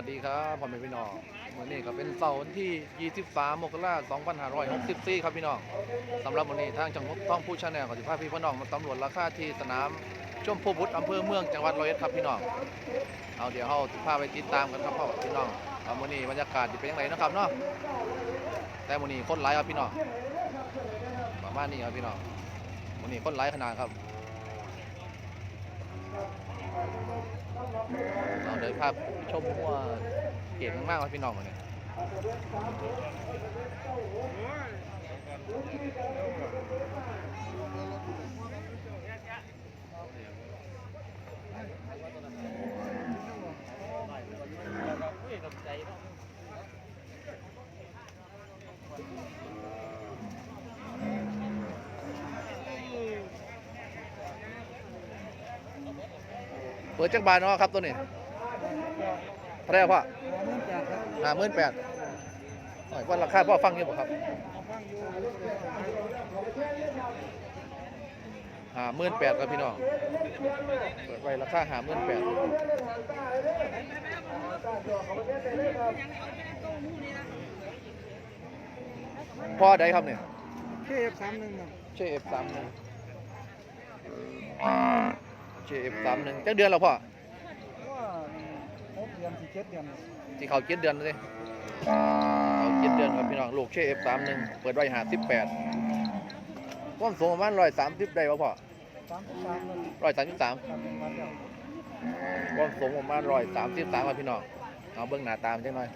วัสดีครับพ่อแม่พี่น้องวันนี้ก็เป็นเสาร์ที่ 23 มกราคม2564 ครับพี่น้องสำหรับวันนี้ทางจังหวัดต้องผู้ชาแนลขอสิพาพี่พี่น้องมาตำรวจราคาที่สนามชมพูบุตรอำเภอเมืองจังหวัดร้อยเอ็ดครับพี่น้องเอาเดี๋ยวเราสิพาไปติดตามกันครับพ่อพี่น้องว่าวันนี้บรรยากาศจะเป็นยังไงนะครับเนาะแต่วันนี้คนหลายครับพี่น้องประมาณนี้ครับพี่น้องวันนี้คนหลายขนาดครับ เราเดินภาพชมว่าเก่งมากๆครับพี่น้องวันนี้ เปิดจักรบาลเนาะครับตัวนี้เท่าไหรครับพ่อห้าหมื่นแปดว่าราคาพ่อฟังอยู่ป่ะครับห้าหมื่นแปดครับพี่น้อง เปิดไว้ราคาห้าหมื่นแปดพ่อใดครับเนี่ยเคฟสามหนึ่งครับเชฟสามหนึ่ง เชฟสามหนึ่งจักเดือนแล้วพ่อว่าหกเดือนสี่เจ็ดเดือนที่เขาเจ็ดเดือนเลยเขาเจ็ดเดือนครับพี่น้องลูกเชฟสามหนึ่งเปิดไว้หาสิบแปดความสูงประมาณร้อยสามสิบได้ป่ะพ่อสามสิบสามเลยร้อยสามสิบสามทำเป็นวันเดียวความสูงประมาณร้อยสามสิบสามครับพี่น้องเอาเบื้องหน้าตามจังหน่อย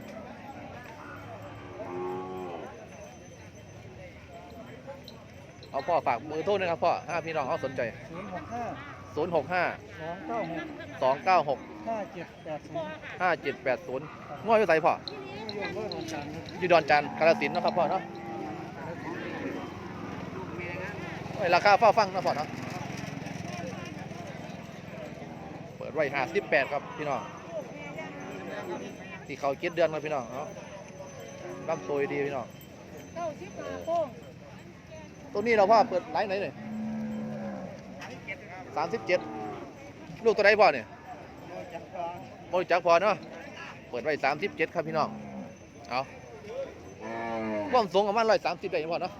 เอาพ่อฝากมือโทษนะครับพ่อถ้าพี่น้องเขาสนใจ ศูนย์หกห้า ศูนย์หกห้าสองเก้าหกสองเก้าหกห้าเจ็ดแปดศูนย์ห้าเจ็ดแปดศูนย์ง้ออยู่ไสพ่อโยนเบอร์ของจานครับอยู่ดอนจันทร์กาฬสินธุ์เนาะครับพ่อเนาะโอ้ยราคาเฝ้าฟังเนาะพ่อเนาะเปิดไว้ห้าสิบแปดครับพี่น้องที่เขาเจ็ดเดือนครับพี่น้องเนาะลำตัวดีพี่น้องเก้าสิบห้าโป้งตัวนี้เราพ่อเปิดไลน์ไหนเลย สามสิบเจ็ดลูกตัวใดพ่อเนี่ยโยนจักรวาลบริจักพอเนาะเปิดไว้สามสิบเจ็ดครับพี่น้องเอาความสูงประมาณร้อยสามสิบได้ยังพอเนาะ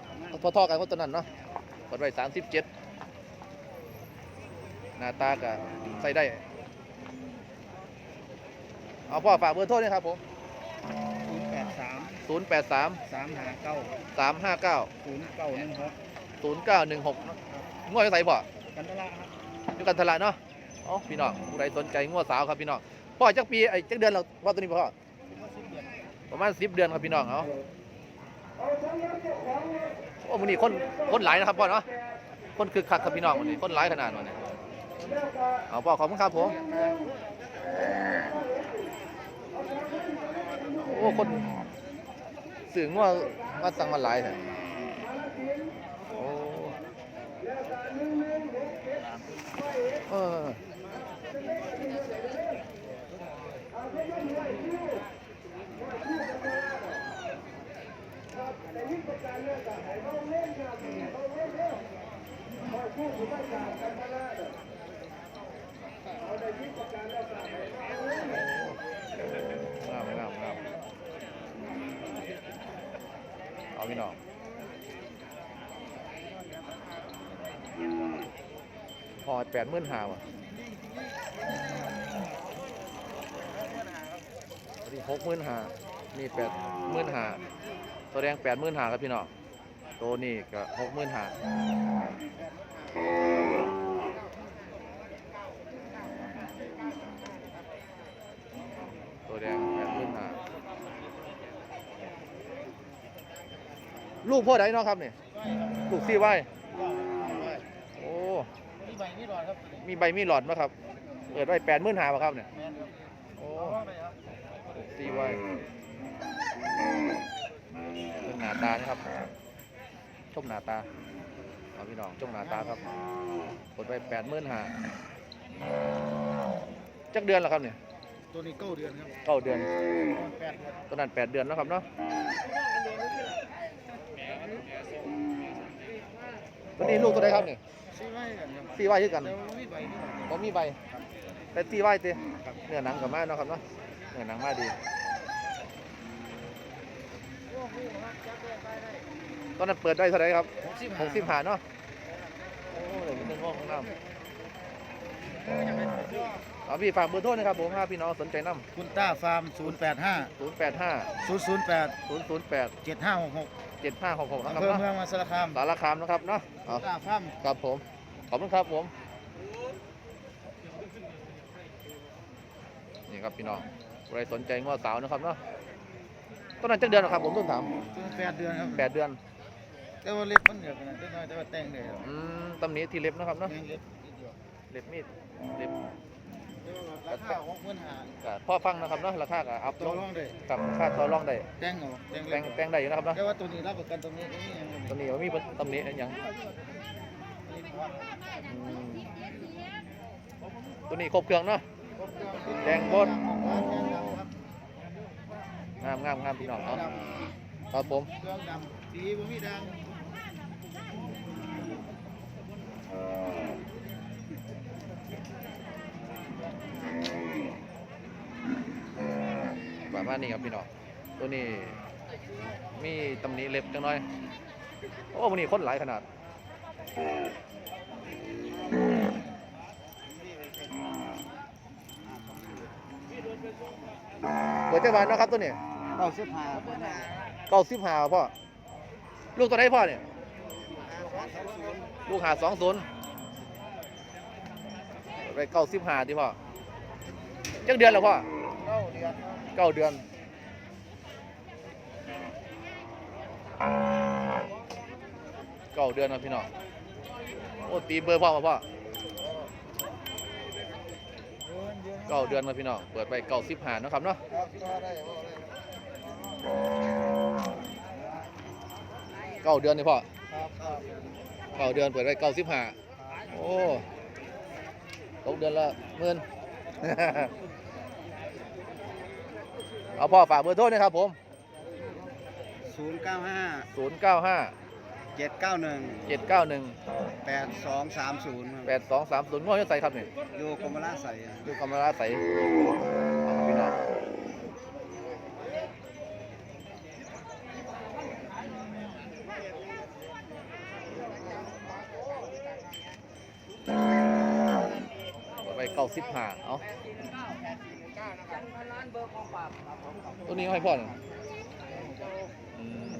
พอๆกันกับตัวนั้นเนาะเปิดไว้สามสิบเจ็ดหน้าตาก็ใส่ได้ เอาพ่อฝากเบอร์โทรด้วยครับผมศูนย์แปดสามศูนย์แปดสามสามห้าเก้าสามห้าเก้าศูนย์เก้าหนึ่งหกศูนย์เก้าหนึ่งหกงวดจะใส่พ่อกันตละครับ อยู่กันทละเนาะอ๋อพี่น้องผู้ใดสนใจงวดสาวครับพี่น้องพ่อจักปีไอ้จักเดือนเราว่าตัวนี้พ่อประมาณสิบเดือนครับพี่น้องเอาะโอ้มันนี่คนคนหลายนะครับพ่อเนาะคนคึกคักครับพี่น้องวันนี้คนหลายขนาดวันนี้เอาพ่อขอบคุณครับผมโอ้คนสื่อว่ามาสั่งมาหลายแท้โอ้เออ งามงามงามเอาพี่น้องพอแปดห มื่นหาว่ะนี่หกหมื่นหานี่แปดหมื่นหาตัวแดงแปดหมื่นหาครับพี่น้องตัวนี้ก็หกหมื่นหาตัวแดงแปดหมื่นหาลูกพ่อใดเนาะครับเนี่ยลูกซี่ไว้ มีหลอดครับมีใบมีหลอดไหมครับ เปิดไว้แปดหมื่นหาป่ะครับเนี่ยแมนครับโอ้เอาไปครับตีไว้เป็นหน้าตานะครับชมหน้าตาเอาพี่น้องชมหน้าตาครับเปิดไว้แปดหมื่นหาจักเดือนแล้วครับเนี่ย ตัวนี้เก้าเดือนครับเก้าเดือนแปดเดือนตอนนั้นแปดเดือนแล้วครับเนาะ ตัวนี้ลูกตัวใดครับเนี่ยซีไว้กันครับ ตีไว้คือกันเดี๋ยวมีใบมีหลอดผมมีใบแต่ตีไว้ตีเนื้อหนังกับมาเนาะครับเนาะเนื้อหนังมาดีตอนนั้นเปิดได้เท่าไหร่ครับหกสิบหกสิบหาเนาะโอ้เดี๋ยวมีเรื่องงอกของน้ำเอาพี่ฝากเบอร์โทรนะครับผมถ้าพี่น้องสนใจน้คุณต้าฟาร์มศูนย์แปดห้าำศูนย์แปดห้าศูนย์ศูนย์แปดศูนย์ศูนย์แปดเจ็ดห้าหกหกเจ็ดห้าหกหกนะคอำรับเภอเนาะเมืองมาสารคามสารคามนะครับเนาะเอาต้าฟาร์มครับผมข อบคุณครับผม นี่ครับพี่น้องใครสนใจง้อสาวนะครับเนาะต้นนั้นจักเดือนเหรอครับผมต้องถามตัวแปดเดือนครับแปดเดือน แต่ว่าเล็บมันเหนือกันนะแต่น้อยแต่ว่าแต่งเลยครับอืมตำหนิที่เล็บนะครับเนาะแม่งเล็บนิดเดียวเล็บมีดเล็บแต่ว่าราคาหกหมื่นห้าก็พ่อฟังนะครับเนาะราคาก็อัพตัลวงรองได้กับค่าต่อรองได้แต่งเหรอแต่งแต่เล็งบแต่งได้อยู่นะครับเนาะแต่ว่าตัวนี้รับประกันตรงนี้ตรงนี้ยังไม่มีตัวนี้ว่ามีตำหนิอันหยังอืม ตัวนี้ครบเครื่องเนาะแดงบดงามงามงามพี่น้องเนาะองดครับผมเครื่องดำสีบ่มีดังประมาณนี้ครับพี่น้องตัวนี้มีตำหนิเล็บจังน้อย โอ้วันนี้คนหลายขนาด เปิดจังหวัดเนาะครับตัวนี้เก้าสิบห้าเก้าสิบห้าพ่อ ลูกตัวไหนพ่อเนี่ย ลูกหาสองศูนย์ไปเก้าสิบห้าที่พ่อจักเดือนแล้วพ่อเก้าเดือนเก้าเดือน เก้าเดือนนะพี่น้อง โอ้ตีเบอร์พ่อมาพ่อ ก้าเดือนนะพี่น้อง เปิดไปเก้าสิบห้านาะครับเนาะครับก็ได้ก็ได้เก้าเดือนนี่พ่อครับครับเก้าเดือนเปิดไปเก้าสิบห้าโอ้ตกเดือนละหมื่นเอาพ่อฝากเบอร์โทรนะครับผมศูนย์ เก้าห้าศูนย์เก้าห้าเจ็ดเก้าหนึ่งเจ็ดเก้าหนึ่งแปดสองสามศูนย์แปดสองสามศูนย์ง้อยใส่ครับนี่อยู่กรมราชใส่ดูกำมะลาใส่พี่น้องไปเก้าสิบห้าเอาตัวนี้ให้พ่อหน่อยอืม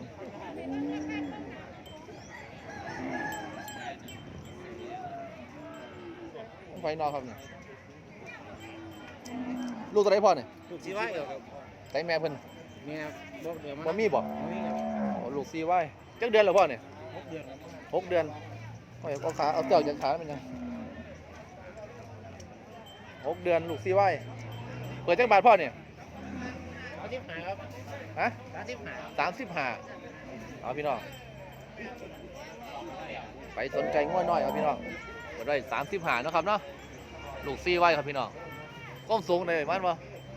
ไฟนอกครับเนี่ยลูกตัวไหนพ่อเนี่ยถูกสีไว้ครับใส่แม่เพิ่นเนี่ยบอกเดือนบ่มีบ่มีครับโอ้ลูกซีไว้จักเดือนแล้วพ่อเนี่ยหกเดือนครับหกเดือนโอ้ยเอาขาเอาเจ้าจากขามันยังหกเดือนลูกซีไว้เปิดจักบาทพ่อเนี่ยสามสิบห้าครับฮะสามสิบห้าสามสิบห้าเอาพี่น้องไปสนใจง่วน้อยเอาพี่น้อง เปิดได้สามสิบห้านาะครับเนาะลูกซีไว้ครับพี่น้องก้มสูงเลยมันบ่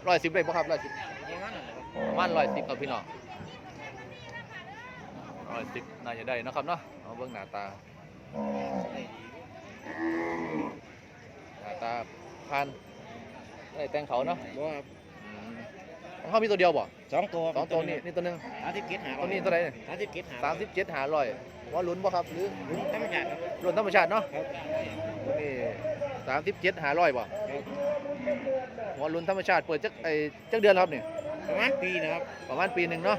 ร้อยสิบได้ป่ะครับร้อยสิบอย่างนั้นเหรอครับประมันร้อยสิบครับพี่น้องร้อยสิบน่าจะได้เนาะครับเนาะเอาเบื้องหน้าตาหน้าตาพันได้แต่งเขาเนาะบ่ครับอืมของเขามีตัวเดียวบ่สองตัวสองตัวนี้นี่ตัวหนึงสามสิบเจ็ดหาตัวนี้ตัวไหนสามสิบเจ็ดหาสามสิบเจ็ดหาร้อย ว่าลุ้นบ่ครับหรือลุงธรรมชาติครับลุ้นธรรมชาติเนาะครับตัวนี้สามสิบเจ็ดหาร้อยบ่ว่าลุ้นธรรมชาติเปิดจักไอ้จักเดือนแล้วครับนี่ประมาณปีนะครับประมาณปีหนึ่งเนาะ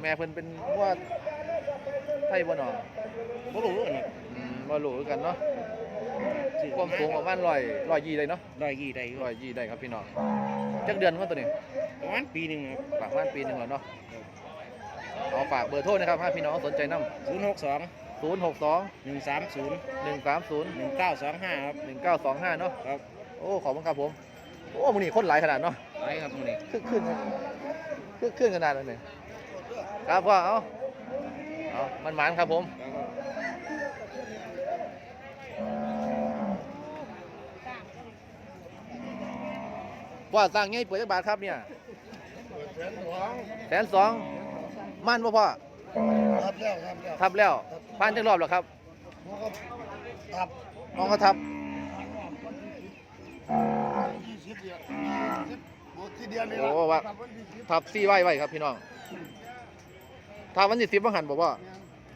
แม่เพิ่นเป็นว่าไทยบ่หนอบ่รู้กันครับอืมบ่รู้คือกันเนาะความสูงประมาณร้อยร้อยยี่ได้เนาะร้อยยี่ได้อยู่ร้อยยี่ได้ครับพี่น้องจักเดือนว่าตัวนี้ประมาณปีหนึ่งครับประมาณปีหนึ่งแล้วเนาะ เอาฝากเบอร์โทรนะครับถ้าพี่น้องสนใจนศูนย์หกสองำศูนย์หกสองหนึ่งสามศูนย์หนึ่งสามศูนย์หนึ่งเก้าสองห้าครับหนึ่งเก้าสองห้าเนาะครับโอ้ขอบคุณครับผมโอ้มันนี่คนหลายขนาดเนาะไปครับมื้อนี้คึกขึ้นคึกขึ้นขนาดนั้นเลยครับพ่อเอาเอามันหมานครับผมว่าสร้างไงเปิดจักบาทครับเนี่ยแสนสอง มั่นป่พ่อครับแล้วครับแล้วทับแล้วผ่านจักรอบแล้วครับครับน้องเขาทับยี่สิบเดือนหมดที่เดียวนี่โอ้ว่าทับซี่ไว้ไว้ครับพี่น้องถ้าวันที่สิบบังหันบอกว่า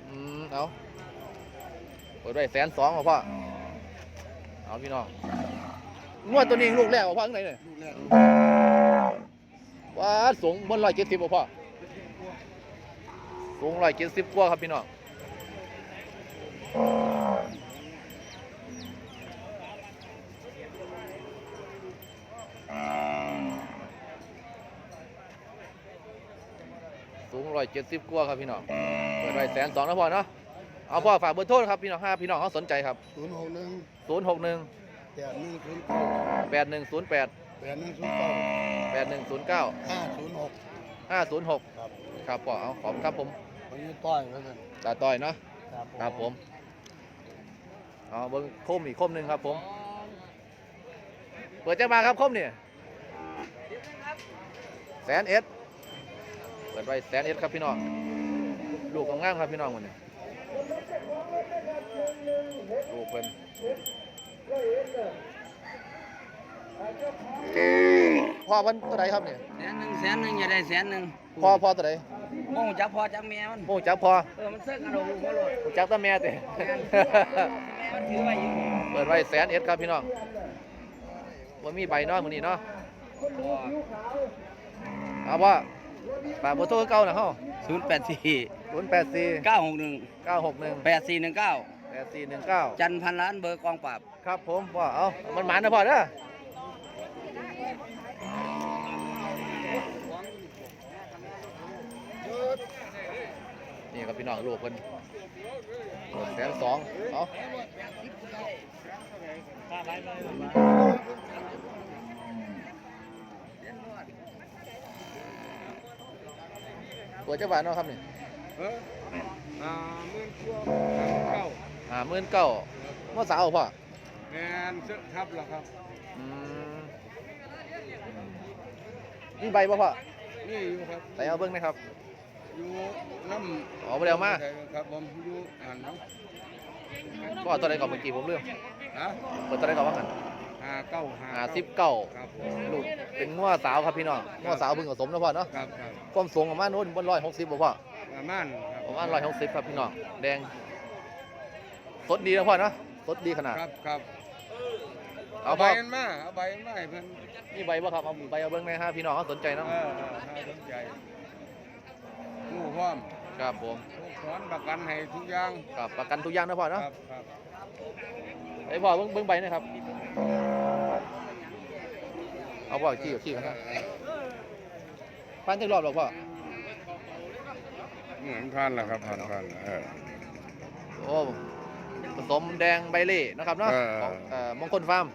อืมเอาเปิดไว้แสนสองพ่อเอาพี่น้องงวดตัวนี้ลูกแรกบ่พ่อข้างไหนเนี่ยว้าสูงบนร้อยเจ็ดสิบบ่พ่อ สูงร้อยเจ็ดสิบกว่าครับพี่น้องสูงร้อยเจ็ดสิบกว่าครับพี่น้องเปิดไว้แสนสองนะพ่อเนาะเอาพ่อฝากเบอร์โทรครับพี่น้องห้าพี่น้องเขาสนใจครับศูนย์หกหนึ่งศูนย์หกหนึ่งแปดหนึ่งศูนย์เก้าแปดหนึ่งศูนย์แปดแปดหนึ่งศูนย์เก้าแปดหนึ่งศูนย์เก้าห้าศูนย์หกห้าศูนย์หกครับครับพ่อเอาขอบคุณครับผม วันนี้ต้อยแล้วกันตาต้อยเนาะครับครับผมเอาเบิ้งโคมอีกโคมหนึ่งครับผม เปิดจะมาครับโคมเนี่ยแสนเอ็ดเปิดไว้แสนเอ็ดครับพี่น้องลูกของงามครับพี่น้องวันนี้ลูกเพิ่นพ่อวันตัวไหนครับเนี่ยแสนหนึ่งแสนหนึ่งอย่าได้แสนหนึ่งพ่อพ่อตัวไห นโม่จักพอจักแม่มันโมจักพ่อเออมันเสื้อกระโดดหัวโลดโมจักแตาแม่เต้แม่มันถือไว้อยู่เปิดไว้แสนเอ็ดครับพี่น้องว่ามีใบเน้อยมือนี้เนาะบ่เอาว่าฝากเบอร์โทรเก่านะเฮาศูนย์แปดสี่ศูนย์แปดสี่เก้าหกหนึ่งเก้าหกหนึ่งแปดสี่หนึ่งเก้าแปดสี่หนึ่งเก้าจันพันล้านเบอร์กองปราบ ครับผมพ่อเอามันหมานนะพ่อเด้อ นี่ครับพี่น้องลูกเพิ่นแสนสองเอาตัวเจ้าบ้านเนาะครับนี่เอออ่าหมื่นกว่าเก้าอ่าหมื่นเก้าเมื่อสาวพ่อแมนเสื้อทับแล้วครับอืมนี่ใบบ่พ่อนี่อยู่ครับใส่เอาเบิ้งนะครับ อยู่น้ำอ๋อบ่ได้เอามา ครับผมอยู่หันเนาะพ่อตัวใดก่อนเมื่อกี้ผมเรื่องฮะเปิดตัวใดก่อนว่าหันห้าเก้าห้าอ่าสิบเก้าครับผมลูกเป็นงัวสาวครับพี่น้องงัวสาวเพิ่งผสมนะพ่อเนาะครับครับความสูงประมาณนู้นบนร้อยหกสิบบ่พ่อประมาณครับประมาณร้อยหกสิบครับพี่น้องแดง สดดีนะพ่อเนาะสดดีขนาด ครับครับเอาใบพ่อมันมาเอาใบมันมาให้เพิ่นนี่ใบบ่ครับเอาใบเอาเบิ้งในอยฮะพี่น้องเขาสนใจเอเนาะอเออถ้าสนใจ ลูกพร้อมครับผมลูกถอนประกันให้ทุกอย่างครับประกันทุกอย่างนะพ่อคเนาะรับครับไอ้พ่อเบิ้งเบิ้งใบหนะครับ เอาพ่อขี้กับขี้กันนะพันจักรอบหรอกพ่อ เหมือนพันแล้วครับพันพันเออ โอ้ผสมแดงใบเล่นะครับเนาะเออ ของเอ่อมงคลฟาร์ม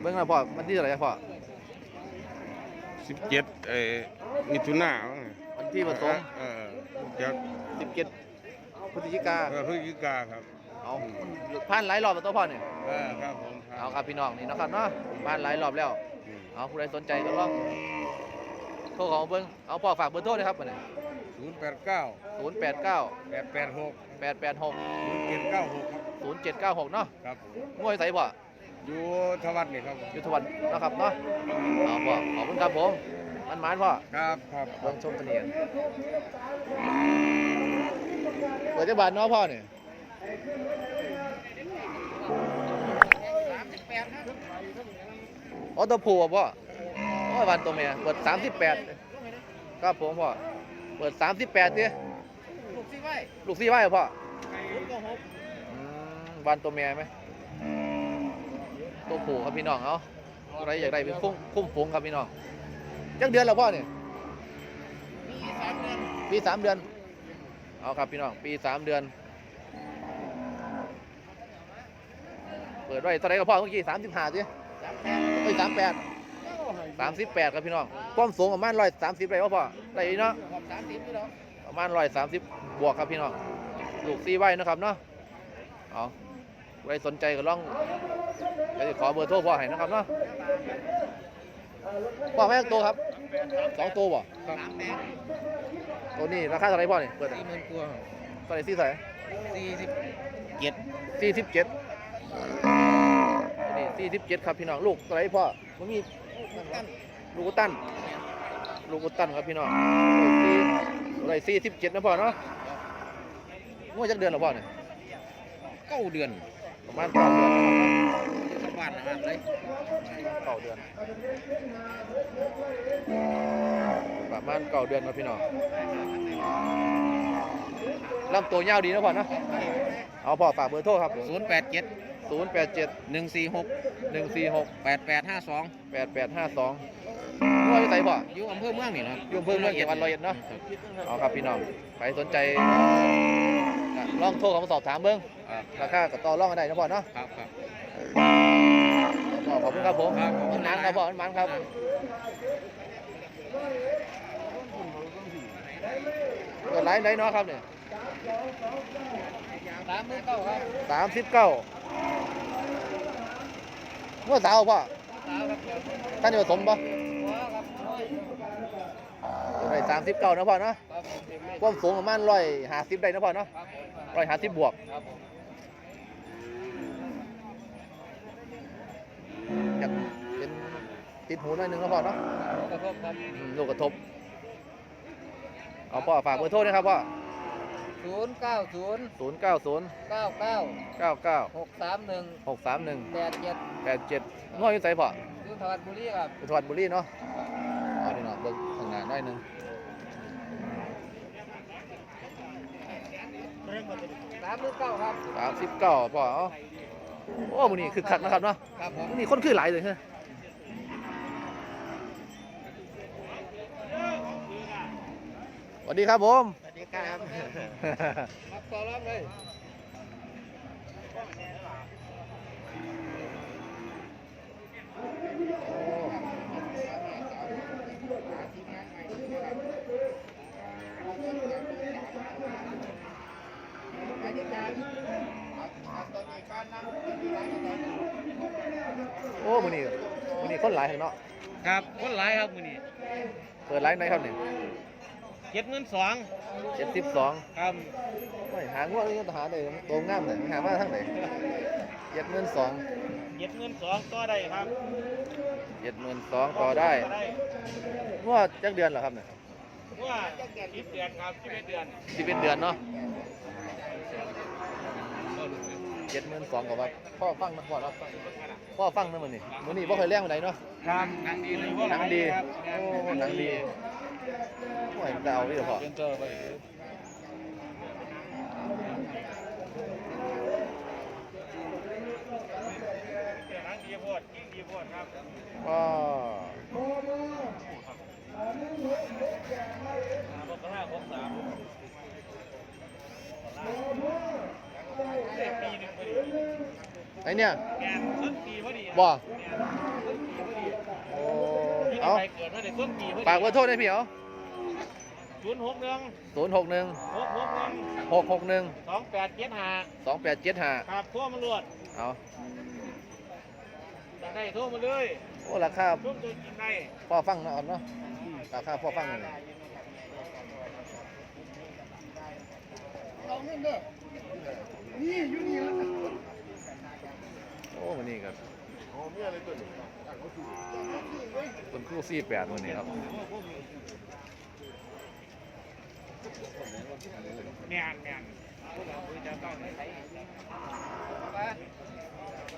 เบิ้งนะพ่อมันที่เท่าไหร่พ่อสิบเจ็ดเอ้มิถุนา วันที่ผสมเออจาก17พฤศจิกาเออพฤศจิกาครับเอาผ่านหลายรอบแล้วตัวพ่อเนี่ยเออครับผมเอาครับพี่น้องนี่นะครับเนาะผ่านหลายรอบแล้วเอาผู้ใดสนใจก็ลองโทรของเบิ้งเอาพ่อฝากเบอร์โทรเลยครับมาเนี่ยศูนย์แปดเก้าศูนย์แปดเก้าแปดแปดหกแปดแปดหกเจ็ดเก้าหกครับศูนย์เจ็ดเก้าหกเนาะครับงวยใส่พ่ออยู่ทวัดนี่ครับยุทธวันนะครับเนาะเอาพ่อขอบคุณครับผม มันหมานพ่อครับครับเบิ่งชมตะเนียนเปิดจักบาทเนาะพ่อเนี่ยอ๋อตัวผู้อะพ่อโอ้ยวันตัวเมียเปิดสามสิบแปดครับผมพ่อ เปิดสามสิบแปดดิลูกสิไว้ลูกซี่ไว้เหรอพ่อลูกก็หกอืมวันตัวเมียไหมตัวผู้ครับพี่น้องเอาใครอยากได้เป็นคุ้มคุ้มฝูงครับพี่น้อง จักเดือนแล้วพ่อเนี่ยมีสามเดือนปีสามเดือน เอาครับพี่น้อง ปีสามเดือน เปิดไว้เท่าไหรกับพ่อเมื่อกี้สามสิบห้าสิสามแปดเอ้ยสามแปดเก้าให้สามสิบแปดครับพี่น้องความสูงประมาณร้อยสามสิบได้ป่ะพ่อได้อีกเนาะขอบสามสิบพี่น้องประมาณร้อยสามสิบบวกครับพี่น้องลูกซีไว้นะครับเนาะเอาใครสนใจก็ลองเดี๋ยวจะขอเบอร์โทรพ่อให้นะครับเนาะ พ่อแม่ตัวครับสองตัวบ่สามแปดตัวนี้ราคาเท่าไหรพ่อเนี่ยเปิดสี่หมื่นกว่าเท่าไหรสี่เท่าไหรสี่สิบเจ็ดสี่สิบเจ็ดนี่สี่สิบเจ็ดครับพี่น้องลูกตัวไหนพ่อมันมีลูกมันกันลูกกุตันลูกกุตันครับพี่น้องร้อยสี่สิบเจ็ดนะพ่อเนาะงวดจักเดือนหรอพ่อเนี่ยเก้าเดือนประมาณเก้าเดือน ชาวบ้านนะครับเลยเก้าเดือน ประมาณเก้าเดือนครับพี่น้องลำตัวยาวดีนะพ่อเนาะเอาพ่อฝากเบอร์โทรครับศูนย์แปดเจ็ดศูนย์แปดเจ็ดหนึ่งสี่หกหนึ่งสี่หกแปดแปดห้าสองแปดแปดห้าสองว่าอยู่ไสพ่ออยู่อำเภอเมืองนี่นะอยู่อำเภอเมืองจังหวัดร้อยเอ็ดเนาะเอาครับพี่น้องใครสนใจก็ลองโทรเข้ามาสอบถามเบิ้งครับราคาก็ต่อรองกันได้นะพ่อเนาะครับครับก็ ขอบคุณครับผมครับขอบคุมันณหมันครับพ่อมันหมันครับก็ไลฟ์ได้เนาะครับเนี่ยสามหมื่นเก้าครับสามสิบเก้าเมื่อสาวพ่อสาวครับเดี๋ยวท่านจะผสมปะหัวครับน้อยร้อยสามสิบเก้านะพ่อเนาะครับผมเต็มเลยความสูงประมาณร้อยห้าสิบได้นะพ่อเนาะครับผมร้อยห้าสิบบวก ติดหูหน่อยหนึงนะพ่อเนาะกระทบครับอืมลูกกระทบ เอาพ่อฝากเบอร์โทรนะครับพ่อศูนย์เก้าศูนย์ศูนย์เก้าศูนย์เก้าเก้าเก้าเก้าหกสามหนึ่งหกสามหนึ่งแปดเจ็ดแปดเจ็ดง้อยอยู่ใส่พ่อ ยุทธวัฒน์บุรีครับอยู่ทวัดบุรีเนาะเอาดีเนาะเบิ่งข้างหน้าหน่อยหนึงสามหมื่นเก้าครับ สามสิบเก้าพ่อเอาโอ้มื้อนี้คือคักนะครับเนาะครับผมมื้อนี้คนคือหลายเลยเฮ้ยส วัสดีครับผมสวัสดีครับมาต่อรับเลยโอ้มื้อนี้มื้อนี้คนหลายข้างเนาะครับคนหลายครับมือนี้เปิดไลฟ์ไหนครับเนี่ย เจ็ดเงินสองเจ็ดสิบสองครับไม่หางว่านี่หาได้ตัวงามเลยหามาทางไหนเจ็ดหมื่นสองเจ็ดเงินสองก็ได้ครับเจ็ดหมื่นสองต่อได้งวดจักเดือนเหรอครับเนี่ยว่าสิบเดือนครับสิบเอ็ดเดือนสิบเป็นเดือนเนาะเจ็ดหมื่นสองกับว่าพ่อฟังนะพ่อรับฟังพ่อฟังนะมันนี่มันนี่พ่เคยแรงมาไหนใดเนาะครับหนังดีเลยหนังดีโอ้หนังดี โอ้ยดาวนี่เหรอพ่อเป็นเจอไปหนังดีโพดยิ่งดีโพดครับก็หกห้าหกสามปีหนึ่งพอดีไอเนี่ยแกนต้นปีพอดีบ่ ต้นปีพอดี โอ้ ที่ เอาไปเกิดมาในต้นปีพอดีฝากเบอร์โทรได้พี่เหรอศูนย์หกหนึ่งศูนย์หกหนึ่งหกหกหนึ่งหกหกหนึ่งสองแปดเจ็ดห้าสองแปดเจ็ดห้าครับโทั่วมันรวดเอาอยากได้โทั่วมาเลยโอ้ราคาทุกตัวกินได้พ่อฟังเนาะเอาเนาะราคาพ่อฟังเลยเอาเงินเด้อนี่อยู่นี่แล้วโอ้มันนี่ครับ เป็นคู่สี่แปดมันนี่ครับแมนแมนเราคุยจะต้องไหน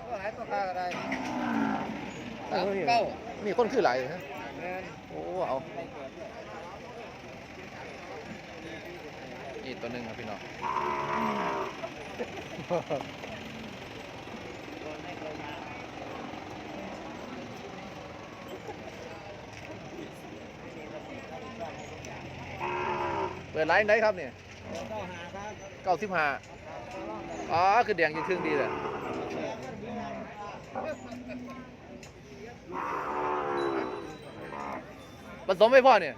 ก็หลายตัวค่าก็ได้สามเก้านี่คนคือหลายเลยฮะโอ้เอานี่ตัวหนึ่งครับพี่น้องเปิ ดไลน์ไหนครับเนี่ยเก้าสิบห้าอ๋อคือแดงยังครึ่งดีเลยผสมไม่พ่อเนี่ย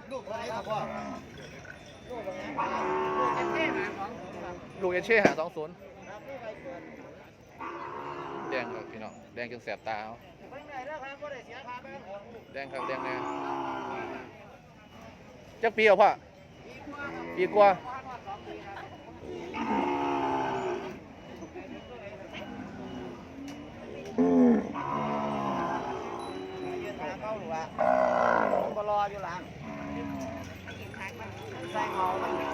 ลูกเอเช่หาสองศูนย์แดงครับพี่น้องแดงจนแสบตาแดงแดงครับแดงแน่จักปีเอาพ่อ ปีกว่ายืนหาเข้าหรือวะโอยู่หลังใส่เมามันเด้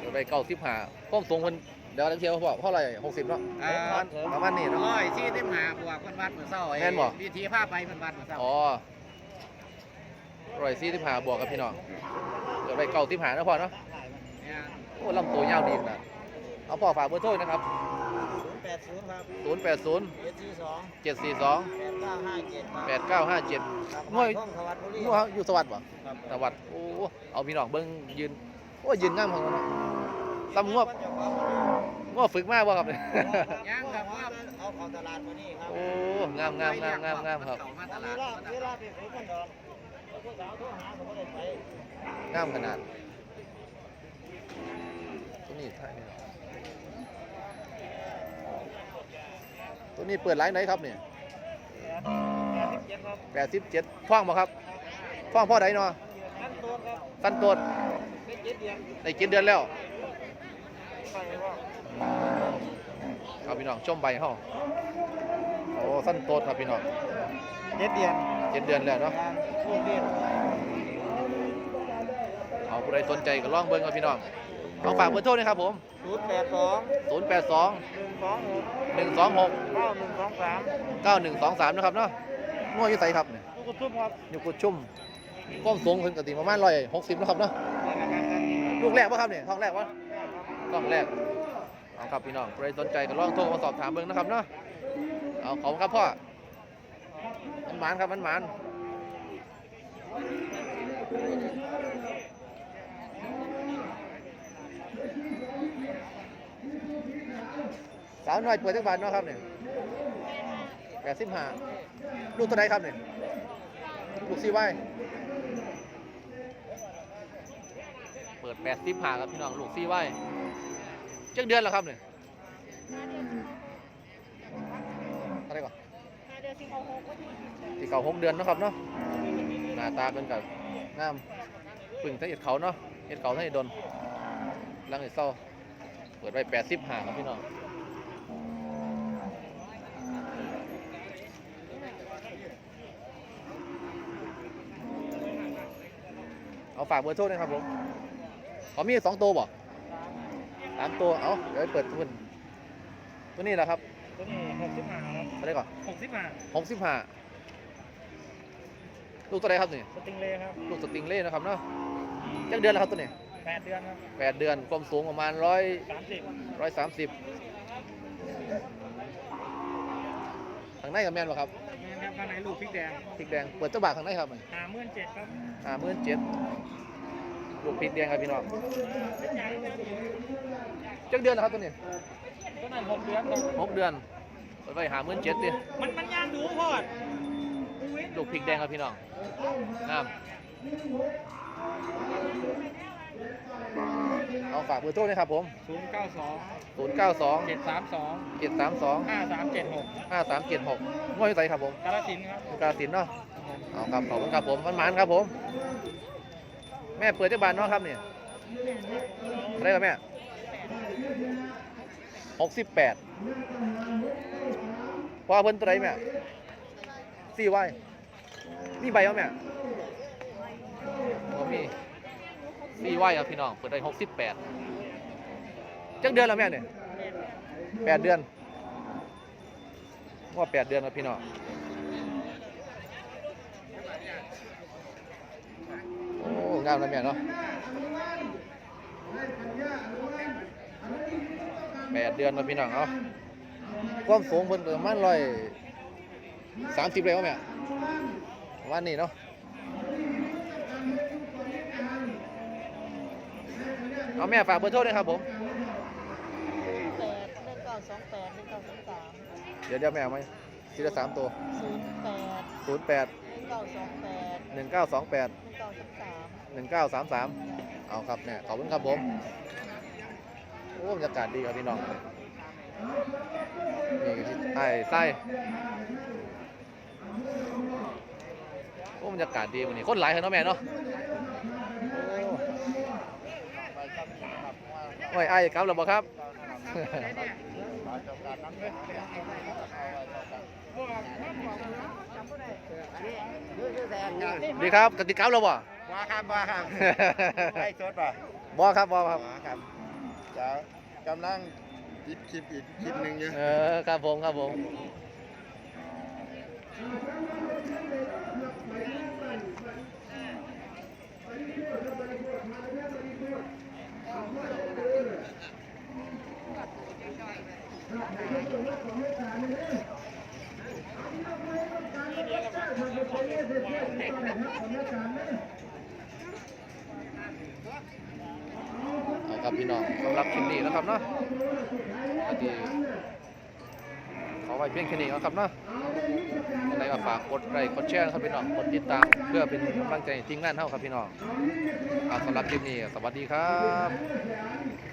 เดี๋ยวไปเก้าสิบห้าก้มสูงคนเดี๋ยวเทียวเขาบอกเท่าไหร่หกสิบเนาะอ่าประมาณประมาณนี้เนาะร้อยที่ทิมหาบวกคนวัดเหมือนเศร้าไอ้แม่นบ่วิธีผ้าไปเพิ่นวัดเหมือนเศร้าอ๋อร้อยสี่สิบห้าบวกกับพี่น้องเดี๋ยว ไปเก้าสิบห้านะพ่อเนาะเนี่ยโอ้ลำตัวยาวดีนะเอาพ่อฝากเบอร์โทรนะครับแปดศูนย์ครับศูนย์แปดศูนย์เจ็ดสี่สองเจ็ดสี่สองแปดเก้าห้าเจ็ดครับแปดเก้าห้าเจ็ดง่วยท่องสวัสดิ์บุรีง่วยอยู่สวัสดิ์ป่ะครับสวัสดิ์โอ้เอาพี่น้องเบิ้งยืนโอ้ยยืนงามของเราเนาะซ้ำงวบงวบฝึกมากบ่ครับเนี่ยย่างกับว่าเอาเข้าตลาดมานี่ครับโอ้งามงามงามงามงามครับเข้ามาตเวลาดลาเวลาไปฝึกกันดอกผู้สาวโทรหาผมก็ได้ไป งามขนาดตัวนี้ถ่ายไม่ได้ตัวนี้เปิดไลน์ไหนครับเนี่ยแปดสิบเจ็ดครับแปดสิบเจ็ดท่องบ่ครับท่องพ่อใดเนาะขั้นต้นครับสั้นตัวไม่เจ็ดเดือนได้กินเดือนแล้วไปว่าครับพี่น้องชมใบเฮาโอ้สั้นโตดครับพี่น้องเจ็ดเดือนเจ็ดเดือนแล้วเนาะ งานลูกเรียน เอา ผู้ใดสนใจก็ลองเบิ่งครับพี่น้องเอาฝากเบอร์โทรหนะครับผม ศูนย์แปดสอง082 หนึ่งสองหก126 เก้าหนึ่งสองสาม9123นะครับเนาะงัวอยู่ไสครับเนี่ยลูกกระทุ่มครับอยู่กุดชุ่มก้มสูงเพิ่นก็สิประมาณ160นะครับเนาะลูกแรกบ่ครับเนี่ยท้องแรกบ่ท้องแรกเอาครับพี่น้องใครสนใจก็ลองโทรมาสอบถามเบิ่งนะครับเนาะ เอาขอบคุณครับพ่อ มันหมานครับมันหมาน สาวน้อยเปิดจักบาทเนาะครับเนี่ยแปดสิบห้าลูกตัวใดครับเนี่ยลูกซีไว้เปิดแปดสิบห้าครับพี่น้องลูกซีไว้จักเดือนแล้วครับเนี่ยอะไรก่อนที่เก่าหกเดือนเนาะครับเนาะหน้าตาเป็นกับงามปึ่งทั้งเอ็ดเขาเนาะเอ็ดเขาทั้งเอ็ดดนลังเอ็ดเศร้าเปิดไว้แปดสิบห้าครับพี่น้อง เอาฝากเบอร์โทรหนะครับผมเขามีสองตัวบ่สามตัวเอาเดี๋ยวไปเปิดทุนตัวนี้แหละครับตัวนี้หกสิบห้าครับอะไรก่อนหกสิบห้าหกสิบห้าลูกตัวไหนครับนี่สติงเล่ครับลูกสติงเล่นะครับเนาะจักเดือนแล้วครับตัวนี้แปดเดือนครับแปดเดือนความสูงประมาณร้อยสามสิบร้อยสามสิบข้างในกับแมนป่ะครับนี่ครับ ข้างในลูกพริกแดงพริกแดงเปิดเจ้าบ่าวข้างในครับหาหมื่นเจ็ดครับอ่ามื่นเจ็ดลูกพริกแดงครับพี่น้องจักเดือนแล้วครับตัวนี้ตัวนั้นหกเดือนครับหกเดือนเปิดไปหามื่นเจ็ดดิมันมันยางดูพอดลูกพริกแดงครับพี่น้องงาม เอาฝากเบอร์โทรหนะครับผม ศูนย์เก้าสอง0 9 2เจ็ดสามสอง7 3 2ห้าสามเจ็ดหก5 3 7 6ง่วยใส่ครับผมกาลสินธุ์ครับ กาฬสินธุ์เนาะเอาครับขอบคุณครับผมมันหมานครับผม แม่เปิดเจ้าบานเนาะครับเนี่ยอะไรครับแม่หกสิบแปดพอเพิ่นตัวไหนแม่สี่ไว้มีใบเอาแม่บ่มี สี่ไว้ครับพี่น้องเปิดได้หกสิบแปดจักเดือนแล้วแม่เนี่ยแปดเดือนว่าแปดเดือนครับพี่น้องโอ้งามนะแม่เนาะแปดเดือนมาพี่น้องเอาความสูงเพิ่นประมาณร้อยสามสิบเลยว่าแม่ประมาณนี้เนาะ เอาแม่ฝากเบอร์โทรด้วยครับผม แปดเลขเก้าสองแปดเลขเก้าสองสามเดี๋ยวเดี๋ยวแม่เอาไหมทีละสามตัวศูนย์แปดศูนย์แปดเลขเก้าสองแปดหนึ่งเก้าสองแปดเลขเก้าสามหนึ่งเก้าสามสามเอาครับเนี่ยขอบคุณครับผม โอ้บรรยากาศดีครับพี่น้อง นี่ก็ที่ไอ้ไส้โอ้บรรยากาศดีวันนี้คนหลายเหรอเนาะแม่เนาะ โอ้ยไอ้ครับเราบอกครับดีครับกติกาเราบ่ว่าครับว่าครับไล่สดป่ะบ่ครับบ่ครับว่าครับจะกำลังคิดคลิปอีกคลิปหนึ่งอยู่เออครับผมครับผม พี่น้องสำหรับคลิปนี้นะครับเนาะดีขอไว้เพียงแค่นี้นะครับเนาะยังไงก็ฝากกดไลค์กดแชร์ครับพี่น้องกดติดตามเพื่อเป็นกำลังใจให้ทีมงานเท่าครับพี่น้องสำหรับคลิปนี้สวัสดีครับ